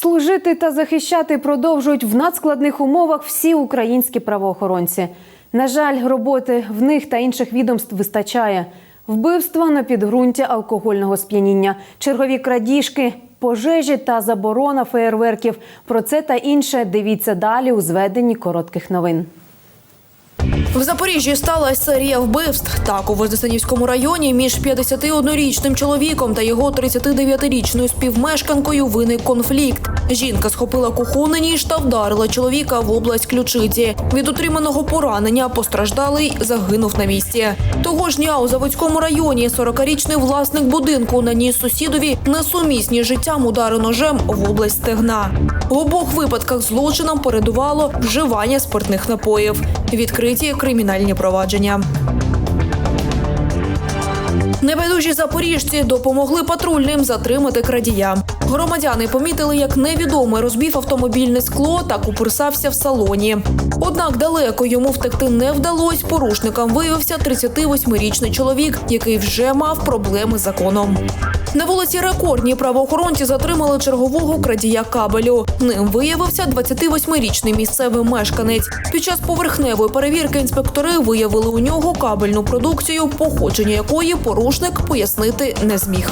Служити та захищати продовжують в надскладних умовах всі українські правоохоронці. На жаль, роботи в них та інших відомств вистачає. Вбивства на підґрунті алкогольного сп'яніння, чергові крадіжки, пожежі та заборона феєрверків. Про це та інше дивіться далі у зведенні коротких новин. В Запоріжжі сталася серія вбивств. Так, у Вознесенівському районі між 51-річним чоловіком та його 39-річною співмешканкою виник конфлікт. Жінка схопила кухонний ніж та вдарила чоловіка в область ключиці. Від отриманого поранення постраждалий загинув на місці. Того ж дня у Заводському районі 40-річний власник будинку наніс сусідові несумісні життям удари ножем в область стегна. В обох випадках злочинам передувало вживання спиртних напоїв. Відкриті кримінальні провадження. Небайдужі запоріжці допомогли патрульним затримати крадія. Громадяни помітили, як невідомий розбив автомобільне скло та купурсався в салоні. Однак далеко йому втекти не вдалось. Порушником виявився 38-річний чоловік, який вже мав проблеми з законом. На вулиці Рекордні правоохоронці затримали чергового крадія кабелю. Ним виявився 28-річний місцевий мешканець. Під час поверхневої перевірки інспектори виявили у нього кабельну продукцію, походження якої порушник пояснити не зміг.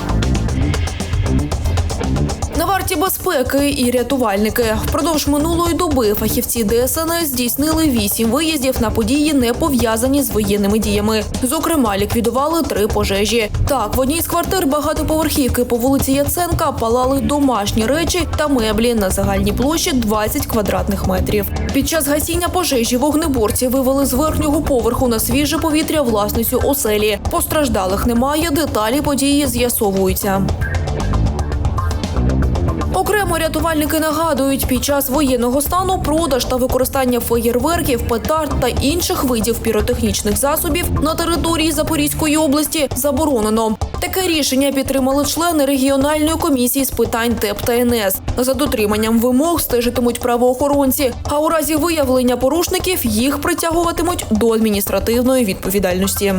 На варті безпеки і рятувальники впродовж минулої доби фахівці ДСНС здійснили вісім виїздів на події, не пов'язані з воєнними діями. Зокрема, ліквідували три пожежі. Так, в одній з квартир багатоповерхівки по вулиці Яценка палали домашні речі та меблі на загальній площі 20 квадратних метрів. Під час гасіння пожежі вогнеборці вивели з верхнього поверху на свіже повітря власницю оселі. Постраждалих немає. Деталі події з'ясовуються. Окремо рятувальники нагадують, під час воєнного стану продаж та використання феєрверків, петард та інших видів піротехнічних засобів на території Запорізької області заборонено. Таке рішення підтримали члени регіональної комісії з питань ТЕП та НС. За дотриманням вимог стежитимуть правоохоронці, а у разі виявлення порушників їх притягуватимуть до адміністративної відповідальності.